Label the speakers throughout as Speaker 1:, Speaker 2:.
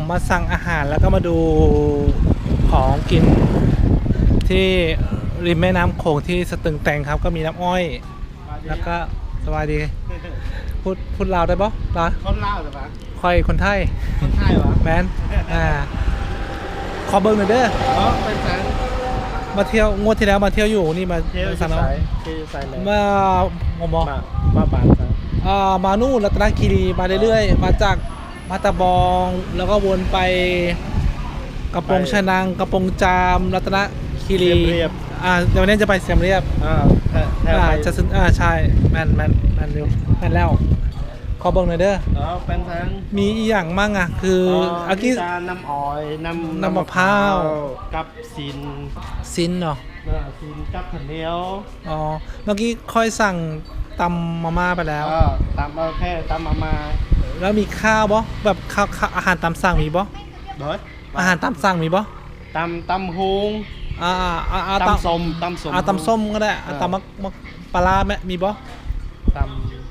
Speaker 1: ผมมาสั่งอาหารแล้วก็มาดูของกินที่ริมแม่น้ำโขงที่สตึงแตงครับก็มีน้ำอ้อย แล้วก็สวัสดี พูดพูดลาวได้ปะลาว
Speaker 2: คนเล่าหรือเปล่า
Speaker 1: คอยคนไทย
Speaker 2: คนไทยวะ
Speaker 1: แมนอ่าขอเบิ้งหน่อยเด้อ
Speaker 2: อ๋อเป็นสัง
Speaker 1: มาเที่ยวงวดที่แล้วมาเที่ยวอยู่นี่มา
Speaker 2: เที่ยว
Speaker 1: สั่
Speaker 2: ที่
Speaker 1: ง
Speaker 2: ใส่
Speaker 1: น้ำ
Speaker 2: เที่ยวใส่เลย
Speaker 1: มาผมบอก
Speaker 2: มามาบานสัง
Speaker 1: อ่ามานู่นรัตนคีรีมาเรื่อยๆมาจาก มาตาบองแล้วก็วนไปกระโปรงชะนังกระโปรงจามรัตนคีรีอ่าเดี๋ยววันนี้จะไปเสียมเรียบ
Speaker 2: อ่าแท้แท้
Speaker 1: อ่า
Speaker 2: ไป
Speaker 1: จะซึ่งอ่าใช่แมนแมนแมนเร็วแมนแล้ว ขอเบิ่งหน่อยเด้อ
Speaker 2: อ๋อเป็นสัง
Speaker 1: มีอีหยังมั่งอะ คืออากิ
Speaker 2: ตาน้ำอ้อยน้ำ
Speaker 1: น้ำมะพร้าว
Speaker 2: กับสิน
Speaker 1: ซินเนาะ
Speaker 2: เออสินกับข้าวเหนียว
Speaker 1: อ๋อเมื่อกี้ค่อยสั่งตำมาม่าไปแล้ว
Speaker 2: เออตามเอาแค่ตามมามา
Speaker 1: แล้วมีข้าวบ่แบบข้าวข้าวอาหารตามสั่งมีบ่
Speaker 2: เบิด
Speaker 1: อาหารตามสั่งมีบ่
Speaker 2: ตำตำฮุง
Speaker 1: อ่าอ่าอ่าอ่า
Speaker 2: ตำส้มตำส้ม
Speaker 1: อ่าตำส้มก็ได้อ่า
Speaker 2: เออ
Speaker 1: ตำมักมักปลาร้าแม่มีบ่
Speaker 2: ต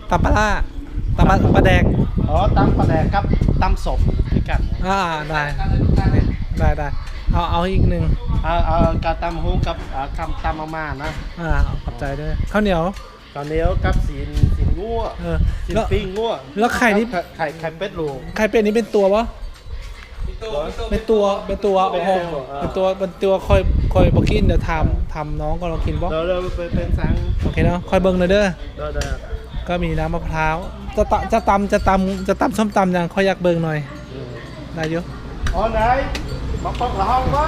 Speaker 1: ตำปลาร้าตำปลาปลาแดกำ
Speaker 2: อ๋อตำปลาแดกกับตำส้มคือกัน
Speaker 1: อ่าได้ได้ได้เอาเอาอีกหนึ่ง
Speaker 2: เอาเอากระตำฮุงกับอ่าคำตำมามานะ
Speaker 1: อ่าขอบใจด้วยข้าวเหนียว
Speaker 2: ข้าวเหนียวกับสินสิน งัว
Speaker 1: เออ
Speaker 2: สิน
Speaker 1: แล้ว
Speaker 2: ปิ้งงัว
Speaker 1: แล้วไข่นี่
Speaker 2: ไข่ไข่เป็ดลูก
Speaker 1: ใครเป็นนี้เป็นตัวปะเป็นตัว เป็นตัว
Speaker 2: เป็
Speaker 1: โอ้
Speaker 2: น
Speaker 1: โห
Speaker 2: ตัวอ่า
Speaker 1: เป็นตัว เป็นตัวคอยคอยบอกินเดี๋ยวทำทำน้องก็ลองกินปะ
Speaker 2: เดี๋ยวเราไปเป็นสัง
Speaker 1: โอเคเนาะคอยเบิ่งเลยเด้อ
Speaker 2: เดี๋ยวเดี๋ยว
Speaker 1: ก็มีน้ำมะพร้าว จะตะจะตำจะตำจะตำส้มตำยังคอยอยากเบิ่งหน่อย
Speaker 2: อืม
Speaker 1: ได้เยอะ
Speaker 2: อ๋อไหนมาปักละห้องไว้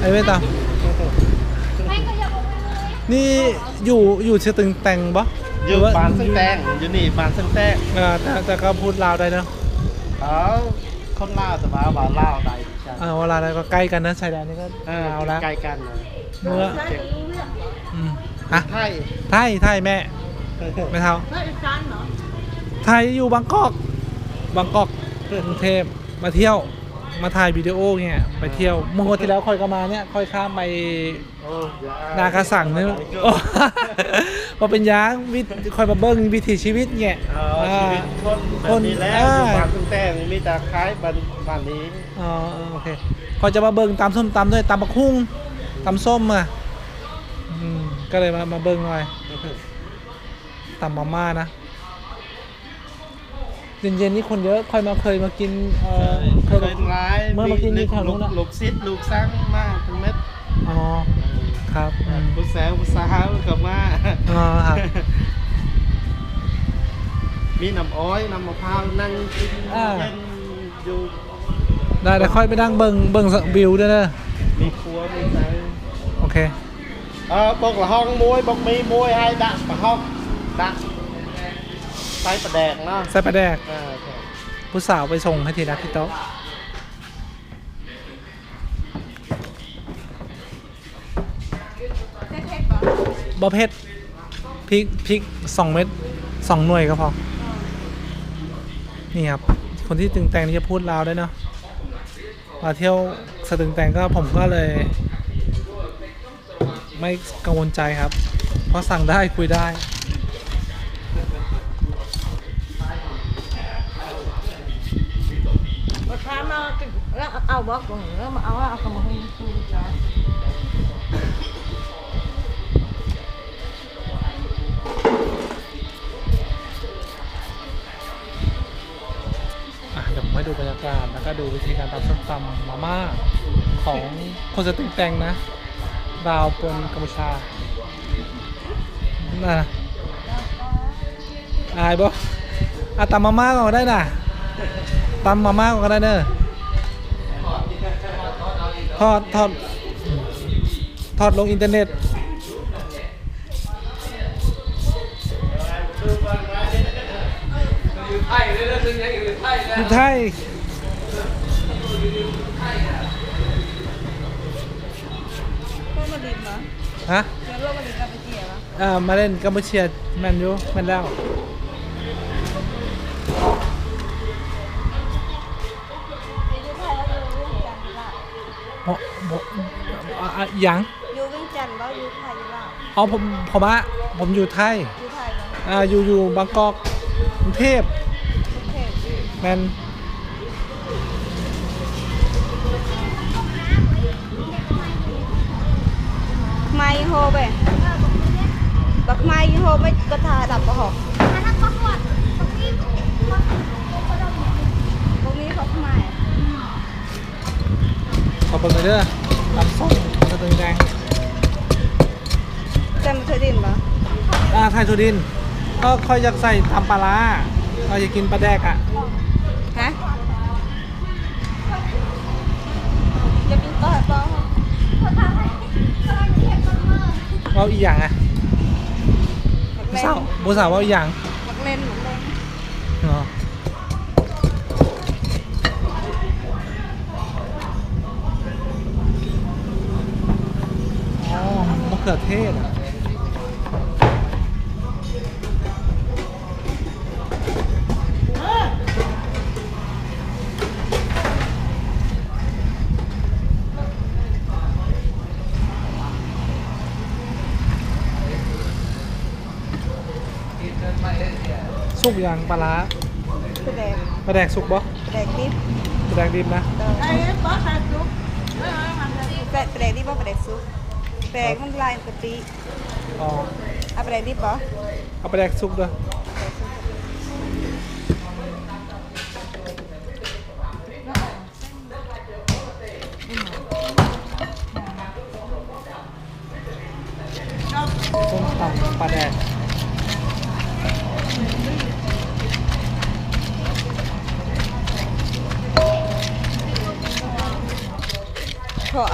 Speaker 1: ไอ้ไม่ต
Speaker 3: ไม่ก็อย่าบอกไปเลยำ
Speaker 1: นี่อยู่อยู่เชียงตึงแต่งปะ
Speaker 2: อยู่บานซึ่งแตงอยู่นี่บานซึ่งแตง
Speaker 1: เออแต่แต่ก็พูดลาวได้เนอะ
Speaker 2: อ๋อคนลาวแต่ว่าว่าลาวใดใช่
Speaker 1: เออเวลาอะไรก็ใกล้กันนะชายแดนนี่ก็
Speaker 2: เออ
Speaker 1: ลาวแล้ว
Speaker 2: ใกล้กันนะ
Speaker 1: เมื่อ
Speaker 3: ใช่รู้เรื่อง
Speaker 1: อืมฮะ
Speaker 2: ไทย
Speaker 1: ไทยไทยแม่ไม่เท่า
Speaker 3: เฮ้ยจานเหรอ
Speaker 1: ไทยอยู่บางกอกบางกอกกรุงเทพมาเที่ยว มาถ่ายวิดีโอเนี่ยไปเที่ยวเมื่อวันที่แล้วค่อยก็มาเนี่ยค่อยข้ามไป
Speaker 2: โอ้ย
Speaker 1: นากระสั่งเนี่ยโอ้พอเป็นยางวิถค่อยมาเบิ้งวิถีชีวิตเนี่ย
Speaker 2: เออชีวิตคนแบบ
Speaker 1: คน
Speaker 2: นี้แล้ว
Speaker 1: อ่า
Speaker 2: อยู่บานซึ่งแตงมีแต่คล้ายบ้านบ้านนี้
Speaker 1: อ๋อโอเคค่อยจะมาเบิ้งตำส้มตำด้วยตำบักหุ่งตำส้มอะอืมก็เลยมามาเบิ้งหน่อยตำมาม่านะเย็นๆนี่คนเยอะค่อยมาเคยมากินเออ เคย
Speaker 2: เค
Speaker 1: มาย
Speaker 2: ร้าย
Speaker 1: เมื่อมากินที่แถวนู้น
Speaker 2: ลู
Speaker 1: อะ
Speaker 2: กลูกซิดลูกซังมากทั้งเม็ด
Speaker 1: อ๋อครับอืม
Speaker 2: ผู้แสวผู้สาวกับมา
Speaker 1: อ๋อครับ
Speaker 2: มีน้ำอ้อยน้ำมะพร้าวนั่งกิน
Speaker 1: อ่า
Speaker 2: เย็นอยู่
Speaker 1: ได้แต่ค่อยไปนั่งเบิ้งเบิ้งวิวด้วยนะ
Speaker 2: มีครัวมีใจ
Speaker 1: โอเค
Speaker 2: เออบอกละห้องมวยบอกมีมวยให้ดักปะห้องดักใส่ประแดกเนาะ
Speaker 1: ใส่ปลาแดก
Speaker 2: เออใช่
Speaker 1: ผู้สาวไปส่งให้ทีนะที่โต๊ะ
Speaker 3: เทศๆก่อน
Speaker 1: บอเพชรพริกพริกสองเม็ดสองหน่วยก็พอ นี่ครับ คนที่ตึงแต่งนี่จะพูดลาวได้เนาะมาเที่ยวสตึงแต่งก็ผมก็เลย ไม่กังวลใจครับ เพราะสั่งได้คุยได้
Speaker 3: มาทามาแล้วเอาบล็อกก่อนแล้วมาเอาเอากระมังคูจ้า
Speaker 1: อะเดี๋ย ให้ดูบรรยากาศ แล้วก็ดูวิธีการทำส้มตำมาม่าของคนสตึงแต่งนะดาวปนกัมพูชาน่ะอายบ่อะตำมาม่าก็ได้น่ะตำมาม่าก่อนก็ได้เนอะทอดทอดทอดลงอินเทอร์เน็ต
Speaker 3: ก็มาดิบเหรอ
Speaker 1: ฮะ
Speaker 3: เดี๋ยวเรามาดิบกับไปเจี๋ยวะ
Speaker 1: อ่ามาเล่นกัมพูชียแมนยูแมนแล้ว
Speaker 3: อยู่ไทยแล้วอยู่เวียงจันทร์ละ
Speaker 1: โมโมอะอะหยัง
Speaker 3: อยู่เวียงจันทร์แล้วอยู่ไทยละ
Speaker 1: อ๋อผมผมอะผมอยู่ไทย
Speaker 3: อยู่ไทยแล้ว
Speaker 1: อ่าอยู่อยู่บางกอกกรุงเทพ
Speaker 3: กรุงเทพ
Speaker 1: แมน
Speaker 4: mai hô về bậc mai hô mới có thà đập vào hộp bông ní bậc mai
Speaker 1: ขอบคุณเลยเด้อตำส้มสตึงแดง
Speaker 4: xem thời điểm bảo
Speaker 1: อ่าไทยสุดินทร์ก็ค่อยอยากใส่ตำปลาร้าเราจะกินปลาแดกอะ ว่าอีกอย่างอะ
Speaker 4: mặc
Speaker 1: ผู้สาว
Speaker 4: lên
Speaker 1: ผู้สาวว่า อีกอย่าง
Speaker 4: mặc lên mặc lên
Speaker 1: เนาะอ๋อมะเขือเทศอะสุกอย่างปลาร้า
Speaker 4: cái đẹp
Speaker 1: ปลาแดกสุกบ่
Speaker 4: đẹp tiếp
Speaker 1: ปลาแดกดิบนะ
Speaker 4: Đâu.
Speaker 3: Ê, bớt hai chút.
Speaker 4: Cái cái đẹp đi bao cái đẹp xuống cái đẹp không lại một tí
Speaker 1: อ๋อ
Speaker 4: à cái đẹp đi bỏ
Speaker 1: เอาปลาแดกสุกด้วยส้มตำปลาแดก
Speaker 4: Thọ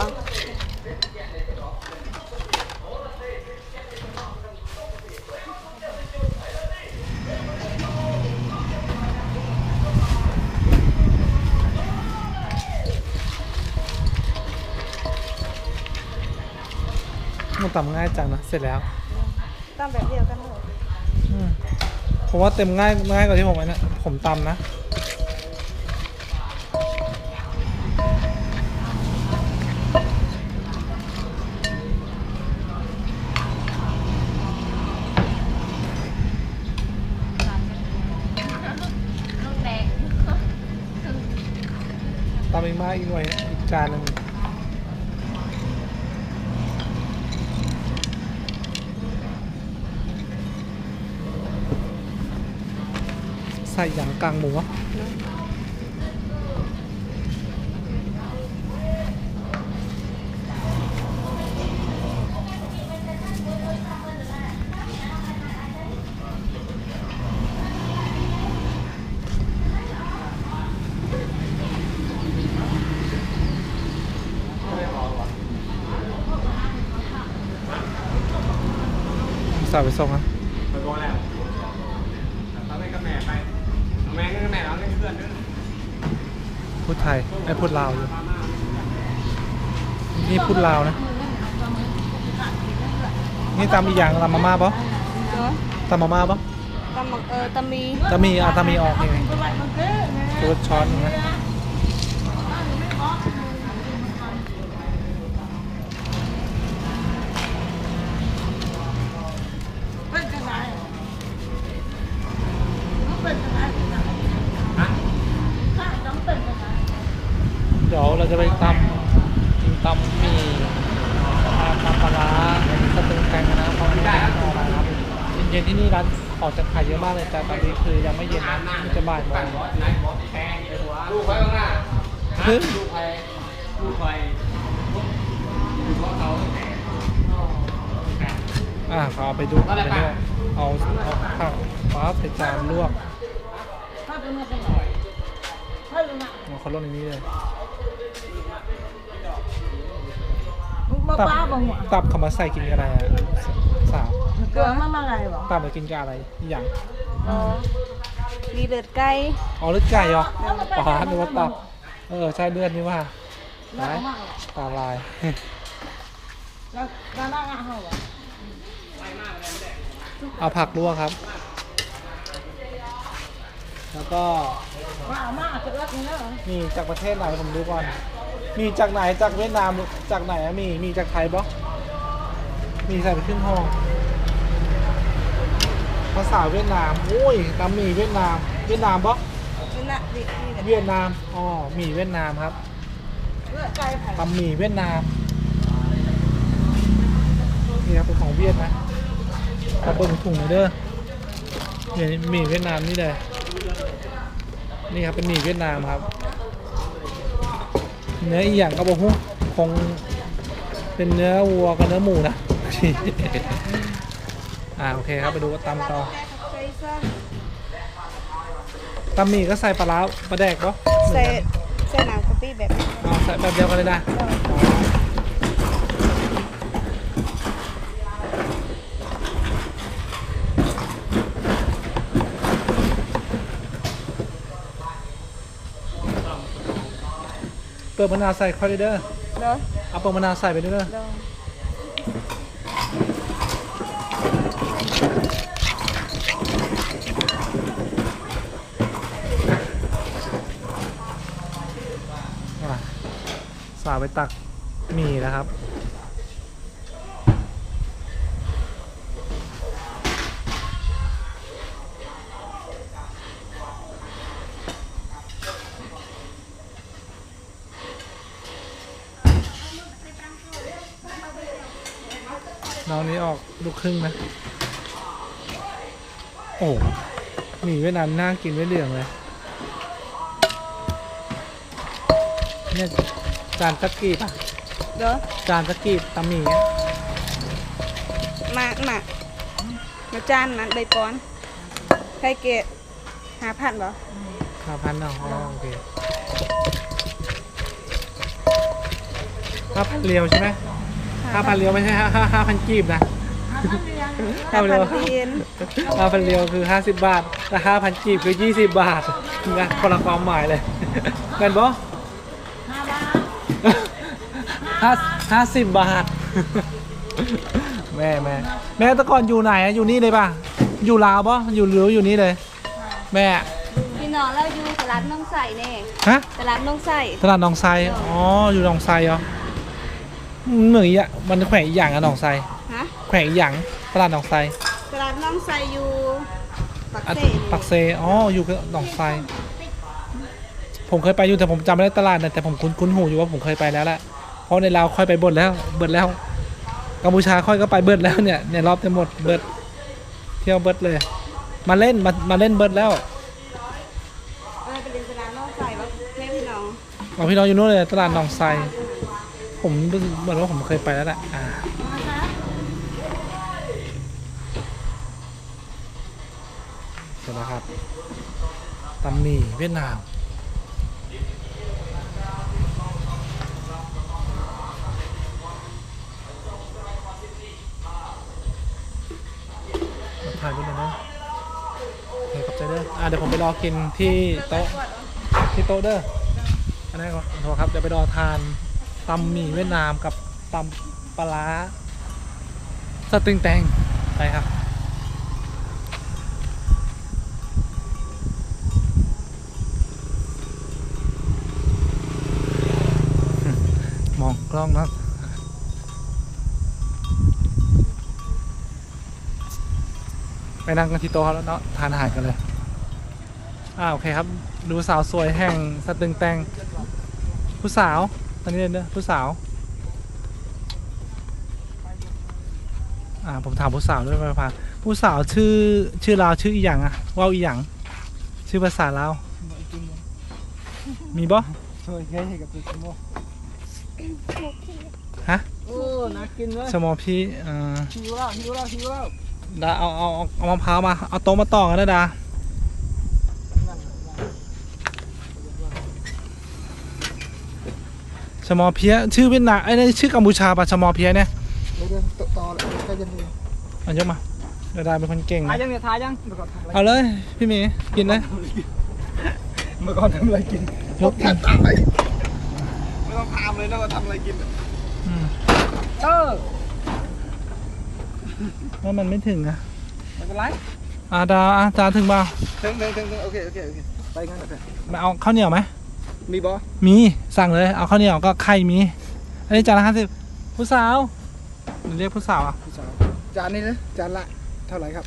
Speaker 1: มันตำง่ายจังนะ เสร็จแล้ว
Speaker 4: Tam đẹp điều căn rồi
Speaker 1: อืมผมว่าเต็มง่ายง่ายกว่าที่ผมไอ้นะผมตำนะ อีกมาอีกหน่อยอีกจานหนึ่งใส่หยางกลางหมู อะใส่ไปส่งอะ
Speaker 2: ไปก่อนแล้วตอนนี้ก็แม่ไปแม่ก็แม่เราเล่นเพื่อนด้วย
Speaker 1: พูดไทยไม่พูดลาวอยู่นี่พูดลาวนะ นี่ตำอีกอย่างตำมาม่าปะ
Speaker 4: Đó
Speaker 1: ตำมาม่าปะ
Speaker 4: Tam mặc ờ, tam mi
Speaker 1: ตำมีอะตำมีออกนี่ไง
Speaker 3: Tôi lại một cái nè.
Speaker 1: ตัวช้อนหนึงนะ อ่าเขาเอาไปดูไปลวกเอาเอาข้าวฟ้าใส่จานลวก
Speaker 3: Hai bên nó cái này. Hai bên này.
Speaker 1: เอาเขาลวกในนี้เลย
Speaker 3: Ba
Speaker 1: ตับ
Speaker 3: ba bằng ạ.
Speaker 1: ตับเขามาใส่กินกับอะไรอะสาว
Speaker 3: Cửa nó mà này bảo.
Speaker 1: ตับมากินกับอะไรอีกอย่าง
Speaker 4: Ờ Đi lượt cây
Speaker 1: อ๋อเลือดไก่เหรออ๋อนึกว่าตับเออใช่เลือดนี่ว่า
Speaker 3: Nó có mặn ạ.
Speaker 1: ตาลาย
Speaker 3: Nó nó nó ngạ hầu ạ.
Speaker 1: เอาผักลวกครับ แล้วก็
Speaker 3: Mà mà cái đất này nữa.
Speaker 1: มีจากประเทศไหนผมดูก่อน มีจากไหนจากเวียดนามจากไหนอะมีมีจากไทยปะมีใส่ไปครึ่งห้อง ภาษาเวียดนามโอ้ยตามมีเวียดนาม เวียดนามปะ
Speaker 4: นั่นน่ะดินี่แหละ
Speaker 1: เวียดนามอ๋อหมี่เวียดนามครับ
Speaker 3: เลือดใจไผ่
Speaker 1: ตำหมี่เวียดนามนี่ครับเป็นของเวียดนะ กระเบิ้งถุงเลยเด้อเนี่ยหมี่เวียดนามนี่เลยนี่ครับเป็นหมี่เวียดนามครับ เนื้ออีกอย่างก็บอกฮู้คงเป็นเนื้อวัวกับเนื้อหมูนะ อ่าโอเคครับไปดูว่าตำต่อ
Speaker 4: ใส่ซะ
Speaker 1: ตำหมี่ก็ใส่ปลาร้าปลาแดกปะ
Speaker 4: ใส่ใส่น้ำกะปิแบบนี้
Speaker 1: อ๋อใส่แบบเดียวกันเลยนะ อ๋อ ปิดมะนาวใส่คอร์เดอร์
Speaker 4: เด้อ
Speaker 1: เอาเปิดมะนาวใส่ไปด้วยเด้อ
Speaker 4: เด้อ
Speaker 1: อะสาวไปตักหมี่แล้วครับ น้องนี้ออก ลูกครึ่งนะ โอ้หมี่เวียดนามน่ากินไม่เหลืองเลย เนี่ยจานตะกีบอะ
Speaker 4: เด้อ
Speaker 1: จานตะกีบตำหมี่เนี่ย
Speaker 4: มามามาจานนั้นใบปอนไข่เกตหาพันบ่
Speaker 1: ห้าพันเนาะอ๋อโอเคห้าพันเรียวใช่ไหมห้าพันเรียวไม่ใช่ห้าห้าห้าพันกีบนะ
Speaker 4: หา
Speaker 1: ห้าพัน
Speaker 4: พั
Speaker 1: เรี
Speaker 4: น
Speaker 1: ยว
Speaker 4: เพียน
Speaker 1: ห้าพันเรียวคือห้าสิบบาทแต่ห้าพันกีบคือยี่สิบบาทนะคนละความหมายเลยเงินบ่ห้าห้าสิบบาท แม่แม่แม่แต่ก่อนอยู่ไหนอะอยู่นี่เลยป่ะ อยู่ลาวป่ะอยู่หรืออยู่นี่เลย แม่
Speaker 4: พี่น้องเราอยู่ตลาดน้องใส่แน่
Speaker 1: ฮะ
Speaker 4: ตลาดน้องใส่
Speaker 1: ตลาดหนองไซอ๋ออยู่หนองไซเหรอมันเหมือนอีกอะมันแขวงอีกอย่างอะหนองไซ
Speaker 4: ฮะ
Speaker 1: แขวงอีกอย่างตลาดหนองไซ
Speaker 4: ตลาดน้องใส่อยู่ปัก
Speaker 1: อะ
Speaker 4: เซ่นี่
Speaker 1: ปักเซอ๋ออยู่กับหนองไซผมเคยไปอยู่แต่ผมจำไม่ได้ตลาดนะแต่ผมคุ้นคุ้นหูอยู่ว่าผมเคยไปแล้วแหละเพราะในลาวค่อยไปเบิดแล้วเบิดแล้วกัมพูชาค่อยก็ไปเบิดแล้วเนี่ยเนี่ยรอบจะหมดเบิดเที่ยวเบิดเลย มาเล่นมามาเล่นเบิดแล้ว
Speaker 4: เออไปเรียนตลาดน้องใส่ว่าแม่พี่น้อง
Speaker 1: เอาพี่น้องอยู่นู้นเลยตลาดหนองไซผมรู้สึกเหมือนว่าผมเคยไปแล้วแหละอ่า เสร็จแล้วครับตำหมี่เวียดนามถ่ายรูปหน่อยนะโอเคขอบใจเด้ออะเดี๋ยวผมไปรอกินที่โต๊ะที่โต๊ะเด้ออันนี้ก่อนโทษครับเดี๋ยวไปรอทานตำหมี่เวียดนามกับตำปลาร้าสตึงแตงไปครับ กล้องนะไปนั่งกันที่โต๊ะแล้วเนาะทานอาหารกันเลยอ่าโอเคครับ ดูสาวสวยแห่งสตึงแตงผู้สาวตอนนี้เลยเนอะผู้สาวอ่าผมถามผู้สาวด้วยมาพาผู้สาวชื่อชื่อลาวชื่ออีหยังอะว่าวอีหยังชื่อภาษาลาวมีบ่ ฮะ
Speaker 2: โอ้น่ากินเลย
Speaker 1: สมอพี่อ่า
Speaker 2: หิวแล้วหิวแล้วหิวแล้ว
Speaker 1: ดาเอาเอาเอาเอามะพร้าวมาเอาโต๊ะมาต่อกันนะดาชมอเพียชื่อเวียดนามไอ้ยนี่ชื่อกัมพูชาปะชมอเพียเนี่ย
Speaker 2: เดี๋ยวต่อต่อเลยใกล้จะถึง
Speaker 1: เอายกมาเดี๋ยวดาเป็นคนเก่ง
Speaker 2: ทาย
Speaker 1: นะ
Speaker 2: ยังเนี่ยทายยังเมื่อก่อนทำอะไร
Speaker 1: เอาเลยพี่หมีกินเลย
Speaker 2: เมื่อก่อนทำอะไรกิน
Speaker 1: ยก
Speaker 2: ทำอะไรไม่ต้องถามเลยนะว่าทำอะไรกิน
Speaker 1: อืม
Speaker 2: เออ
Speaker 1: ว่ามันไม่ถึงอะ
Speaker 2: ไม่เป็นไร
Speaker 1: อ่าดาอะดาถึงเปล่า
Speaker 2: ถึงถึงถึงถึงโอเคโอเคโอเคไปงั้นโอเค
Speaker 1: มาเอาข้าวเหนียวไหม
Speaker 2: มีบอ
Speaker 1: มีสั่งเลยเอาข้าวเหนียวก็ไข่มี อันนี้จานละห้าสิบผู้สาวเรียกผู้สาวอะ
Speaker 2: ผู้สาวจานนี้นะจานละเท่าไหร่ครับ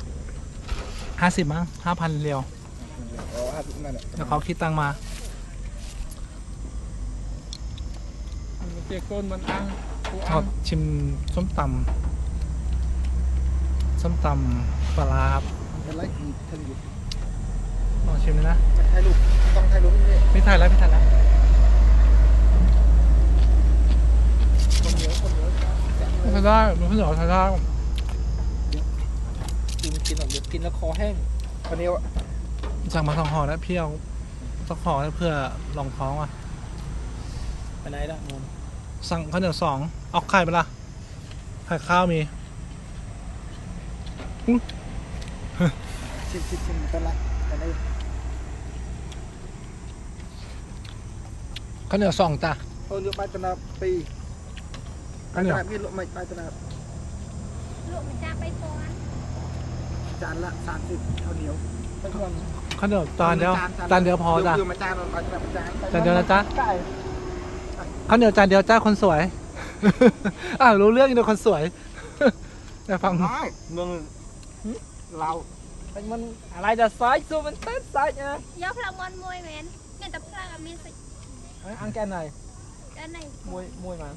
Speaker 1: ห้าสิบมั้งห้าพันเรียว
Speaker 2: โอ๋
Speaker 5: อห้าสิบนั่นแหละ
Speaker 1: แล้วเขาคิดตังค์มา
Speaker 5: เจ๊ก้นมันอังกู
Speaker 1: ชอบชิมส้มตำส้มตำปลาร้าครับ
Speaker 5: เป็นไรอีกท่านอยู่
Speaker 1: ลองชิมเลยนะ
Speaker 5: ไม่ถ่ายรูปต้องถ่ายรูปนี่
Speaker 1: ไม่ถ่ายแล้วไม่ถ่ายแล้ว
Speaker 5: คนเยอะคนเยอะ
Speaker 1: ไม่ถ่ายได้มันเพิ่งออกถ่ายได้
Speaker 5: กินกินหน่อยเดี๋ยวกินแล้วคอแห้งคนนี้
Speaker 1: สั่งมาสองห่อแล้วพี่เอาสักห่อแล้วเพื่อลองท้องอะ
Speaker 5: ไปไหนละมูล
Speaker 1: สั่งข้าวเหนียวสองเอาไข่ไปละไข่ข้าวมี
Speaker 5: ชิมชิมชิมเป็นไรเป็นไร
Speaker 1: ข้าวเหนียวสองจ้ะ
Speaker 5: โอ้ยไปตนาปีไป
Speaker 1: ข้าวเหนี
Speaker 5: ต
Speaker 1: ยว
Speaker 5: นาพี่ลไม่ไปตนา
Speaker 6: ลูกมันจะไปก่อน
Speaker 5: จานละสามสิบข้าวเหนียวเป็นคน
Speaker 1: ข้าวเหนียวจานเดียวจานเดียวพอจ้ะ
Speaker 5: อยู่มาจานเราไปตนาจาน
Speaker 1: จานเดียวนะจ๊ะ
Speaker 5: ใช่
Speaker 1: ข้าวเหนียวจานเดียวจ้าคนสวย อ้าวรู้เรื่องอีกเดียวคนสวย แต่ฟัง
Speaker 5: น้อยเมืองเราเป็นมันอะไรจะซอยซูมันเต้นซอยนะ
Speaker 6: ยาพลามอนมวยแมนเงี้ยแต่พลามีสิ
Speaker 5: อังแกนไหน
Speaker 6: ด้านใน
Speaker 5: มวยมวยมัน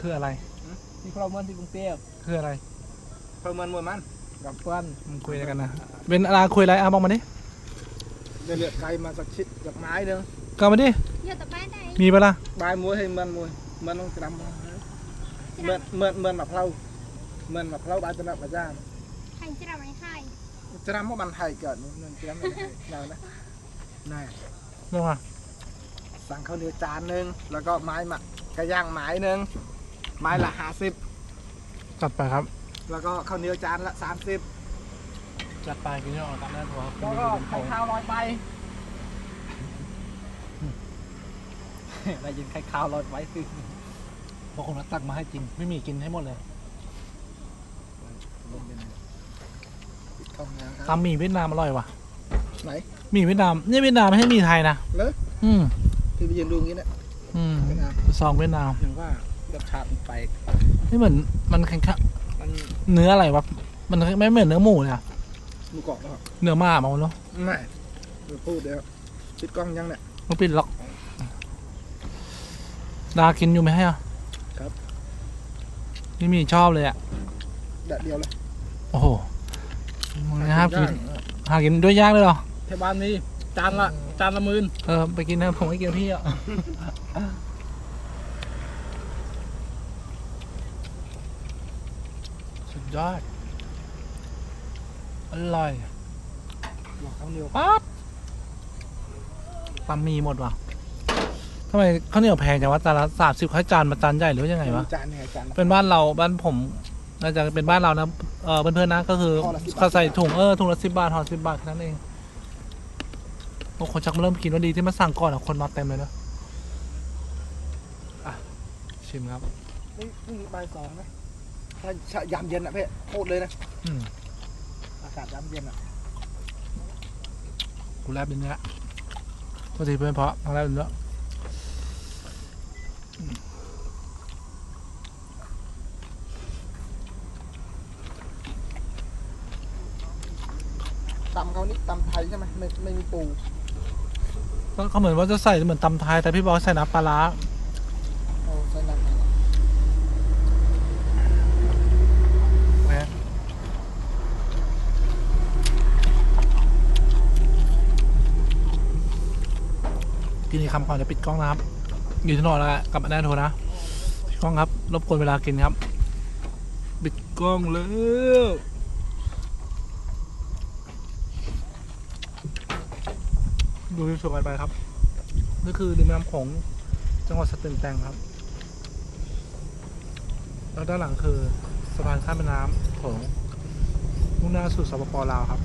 Speaker 1: คืออะไร
Speaker 5: ที่พรมันที่กรุงเทพ
Speaker 1: คืออะไร
Speaker 5: พรมันมวยมันกับเพื่อน
Speaker 1: มึงคุยอะไรกันนะ เป็นอะไรคุยอะไรอะบอกมาดิ
Speaker 5: เดือดไกลมาสักชิดจากไม้หนึ่ง
Speaker 1: กลับมาดิ
Speaker 6: เยอะแต่ไปไหน
Speaker 1: มีปะล่ะ
Speaker 5: บายมวยให้มันมวยมันต้องจำมาเหมือนเหมือนเหมือนแบบเราเหมือนแบบเราบายตนาประจาน
Speaker 6: ใครจะทำไม่ให้
Speaker 5: จะทำว่ามันไทยเกิดนู่นจะทำไม่ได้เรานะน่า
Speaker 1: ลงมา
Speaker 5: สั่งข้าวเหนียวจานหนึ่งแล้วก็ไม้หมักกระย่างไม้หนึ่งไม้ละห้าสิบ
Speaker 1: จัดไปครับ
Speaker 5: แล้วก็ข้าวเหนียวจานละสามสิบ
Speaker 1: จัดไปกินยอดตามหน้าทัวร์
Speaker 5: แล้วก็ไข่ข้าวลอยไป ได้ยินไข่ข้าวลอยไปสิ
Speaker 1: พวกคนรักตักมาให้จริงไม่มีกินให้หมดเลย
Speaker 5: เข้าห้องน้ำครับ
Speaker 1: ตำหมี่เวียดนามอร่อยว่ะ
Speaker 5: ไหน
Speaker 1: หมี่เวียดนามนี่เวียดนามไม่ใช่หมี่ไทยนะ
Speaker 5: เหรอ
Speaker 1: อืม
Speaker 5: ที่ไปยืนดูอย่างนี้นะ
Speaker 1: อืม
Speaker 5: เวียดนาม
Speaker 1: ซองเวียดนาม
Speaker 5: อย่างว่ารสชาติมันไป
Speaker 1: นี่เหมือนมันแข็ง
Speaker 5: มัน
Speaker 1: ๆเนื้ออะไรวะมันไม่เหมือนเนื้อหมูเลยอะ
Speaker 5: หมูกรอบแล้ว
Speaker 1: เนื้อหมามาเนาะ
Speaker 5: ไม่เดี๋ยวพูดเดี๋ยวปิดกล้องยังเนี่ย
Speaker 1: มันปิดล็อก ดากินอยู่ไหมฮะ
Speaker 5: ครับ
Speaker 1: นี่มีชอบเลยอะ
Speaker 5: แดดเดียวเลย
Speaker 1: โอ้โหมึงห้ามกินหากินด้วยยากเลยเหรอ
Speaker 5: เทบ้านนี้จานละจานละหมื่น
Speaker 1: เออไปกินนะผมไม่กินกับพี่อะสุดยอดอร่อย
Speaker 5: บอกข้าวเหนียว
Speaker 1: ป๊าบปลามีหมดว่ะ ทำไมข้าวเหนียวแพงจังวะจานละสามสิบข้าวจานมาจานใหญ่หรือว่ายังไงวะ
Speaker 5: จานเนี่ยจานละ
Speaker 1: เป็นบ้านเราบ้านผมน่าจะเป็นบ้านเรานะเออเพื่อนๆนะก็คือ
Speaker 5: ห่อละ10
Speaker 1: เขาใส่ถุงเออถุงละสิบบาทห่อสิบบาทแค่นั้นเองบางคนชักเริ่มกินว่าดีที่มาสั่งก่อนอะคนมาเต็มเลยเนอะอะชิมครับ
Speaker 5: นี่นี่บ่ายสองนะถ้ายามเย็นอะเพ่โคตรเลยนะ
Speaker 1: อืม
Speaker 5: อากาศยามเย็นอะ
Speaker 1: กูแลบเป็นเนื้อโทษทีเพื่อนเพราะทางแลบเป็นเนื้อ
Speaker 5: ตำเขานี่ตำไทยใช่ไหมไม่ไม่มีปู
Speaker 1: ก็เขาเหมือนว่าจะใส่เหมือนตำไทยแต่พี่บอกใส่น้ำปลาร้า
Speaker 5: เอาใส่น้ำ
Speaker 1: กินนี่คำก่อนจะปิดกล้องนะครับ อยู่ที่นอนแล้วกลับมาได้โทรนะปิดกล้องครับ รบกวนเวลากินครับปิดกล้องแล้วดูที่สวยไปครับนี่คือริมน้ำโขงจังหวัดสตึงแตงครับ แล้วด้านหลังคือสะพานข้ามแม่น้ำโขงมุ่งหน้าสู่สปปลาวครับ